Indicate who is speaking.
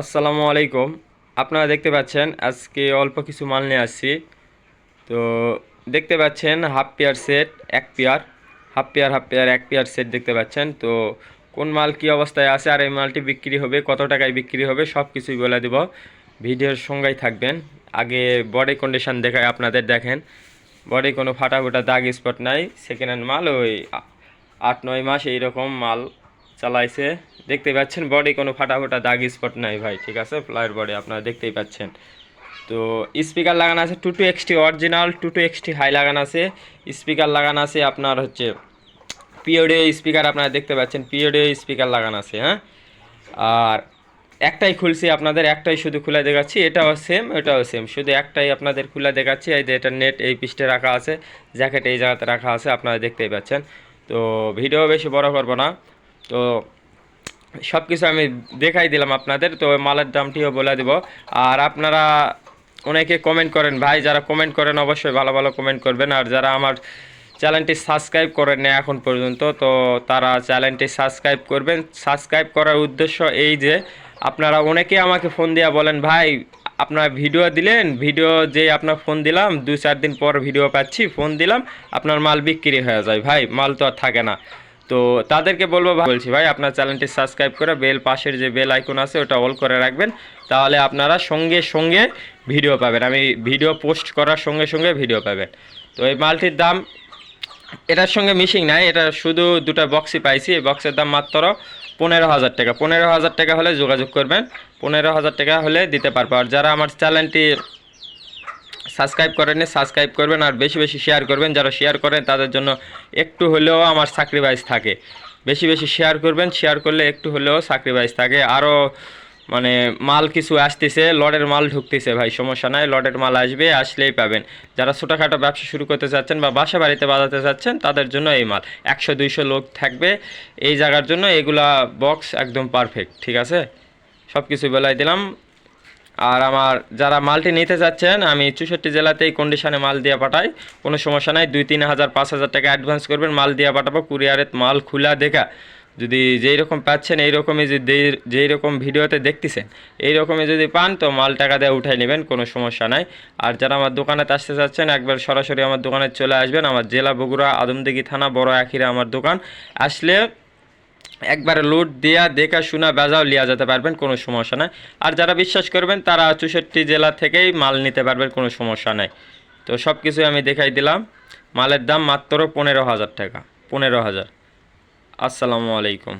Speaker 1: আসসালামু আলাইকুম। আপনারা দেখতে পাচ্ছেন, আজকে অল্প কিছু মাল নিয়ে আসছি। তো দেখতে পাচ্ছেন, হাফ পেয়ার সেট, এক pair. Half pair half pair, এক পেয়ার সেট দেখতে পাচ্ছেন। তো কোন মাল কি অবস্থায় আছে আর এই মালটি বিক্রি হবে, কত টাকায় বিক্রি হবে সব কিছুই বলে দেব। ভিডিওর সঙ্গেই থাকবেন। আগে বডি কন্ডিশন দেখায় আপনাদের দেখেন। বডি কোনো ফাটা দাগ স্পট নাই। সেকেন্ড হ্যান্ড মাল ওই আট, নয় মাস এইরকম মাল। চালাইছে। দেখতে পাচ্ছেন বডি কোনো ফাটা ফোটা দাগ স্পট নাই ভাই, ঠিক আছে? ফ্লাইয়ের বডি আপনারা দেখতেই পাচ্ছেন। তো স্পিকার লাগানো আছে two two XT original two two XT high লাগানো আছে। স্পিকার লাগানো আছে আপনার হচ্ছে পিওডিও স্পিকার আপনারা দেখতে পাচ্ছেন পিওডিও স্পিকার লাগানো আছে হ্যাঁ? আর একটাই খুলছি আপনাদের, একটাই শুধু খুলে দেখাচ্ছি, এটাও সেম এটাও সেম শুধু একটাই আপনাদের খুলে দেখাচ্ছি, এই যে এটা নেট এই পিস্টে রাখা আছে জ্যাকেট এই জায়গাতে রাখা আছে, আপনারা দেখতেই পাচ্ছেন। তো ভিডিও বেশি বড় করব না। তো সব কিছু আমি দেখাই দিলাম আপনাদের, তো মালের দামটিও বলে দিব। আর আপনারা অনেকে কমেন্ট করেন, ভাই, যারা কমেন্ট করেন, অবশ্যই ভালো ভালো কমেন্ট করবেন। আর যারা আমার চ্যানেলটি সাবস্ক্রাইব করেন না এখন পর্যন্ত, তো তারা চ্যানেলটি সাবস্ক্রাইব করবেন। সাবস্ক্রাইব করার উদ্দেশ্য এই যে, আপনারা অনেকে আমাকে ফোন দিয়া বলেন, ভাই, আপনার ভিডিও দিলেন ভিডিও যে আপনার ফোন দিলাম দু চার দিন পর ভিডিও পাচ্ছি ফোন দিলাম, আপনার মাল বিক্রি হয়ে যায়। ভাই, মাল তো আর থাকে না। তো তাদেরকে বলব বলছি ভাই, আপনার চ্যানেলটি সাবস্ক্রাইব করে বেল পাশের যে বেল আইকন আছে, ওটা অল করে রাখবেন। তাহলে আপনারা সঙ্গে সঙ্গে ভিডিও পাবেন। আমি ভিডিও পোস্ট করার সঙ্গে সঙ্গে ভিডিও পাবেন। তো এই মালটির দাম, এটার সঙ্গে মিশিং নাই। এটা শুধু দুটো বক্সই পাইছি। এই বক্সের দাম মাত্র পনেরো হাজার টাকা। পনেরো হাজার টাকা হলে যোগাযোগ করবেন। পনেরো হাজার টাকা হলে দিতে পারব। আর যারা আমার চ্যানেলটি সাবস্ক্রাইব করেননি সাবস্ক্রাইব করবেন আর বেশি বেশি শেয়ার করবেন। যারা শেয়ার করেন, তাদের জন্য একটু হলেও আমার সাক্রিফাইস থাকে। বেশি বেশি শেয়ার করবেন শেয়ার করলে একটু হলেও সাক্রিফাইস থাকে। আরও মানে মাল কিছু আসতেছে লডের মাল ঢুকতেছে ভাই, সমস্যা নাই লডের মাল আসবে, আসলেই পাবেন। যারা ছোটোখাটো ব্যবসা শুরু করতে চাচ্ছেন বা বাসা বাড়িতে বাজাতে চাচ্ছেন, তাদের জন্য এই মাল। একশো, দুইশো লোক থাকবে এই জায়গার জন্য, এগুলা বক্স একদম পারফেক্ট ঠিক আছে? সব কিছু বেলায় দিলাম। আর আমার যারা মালটি নিতে চাচ্ছেন আমি চৌষট্টি জেলাতেই কন্ডিশনে মাল দিয়ে পাঠাই। কোনো সমস্যা নাই, দুই তিন হাজার, পাঁচ হাজার টাকা অ্যাডভান্স করবেন, মাল দিয়ে পাঠাবো, কুরিয়ারে মাল খোলা দেখা। যদি যেই রকম পাচ্ছেন, এই রকমই যদি যেই রকম ভিডিওতে দেখতেছেন, এই রকমই যদি পান, তো মাল টাকা দিয়ে উঠাই নেবেন, কোনো সমস্যা নাই। আর যারা আমার দোকানেতে আসতে চাচ্ছেন একবার সরাসরি আমার দোকানে চলে আসবেন। আমার জেলা বগুড়া, আদমদিঘি থানা, বড় আখিরা আমার দোকান। আসলে একবারে লোড দেয়া দেখা শোনা বেজাও লিয়া যেতে পারবেন, কোনো সমস্যা নাই। আর যারা বিশ্বাস করবেন, তারা চৌষট্টি জেলা থেকেই মাল নিতে পারবেন, কোনো সমস্যা নাই। তো সব কিছু আমি দেখাই দিলাম। মালের দাম মাত্র পনেরো হাজার টাকা, পনেরো হাজার। আসসালামু আলাইকুম।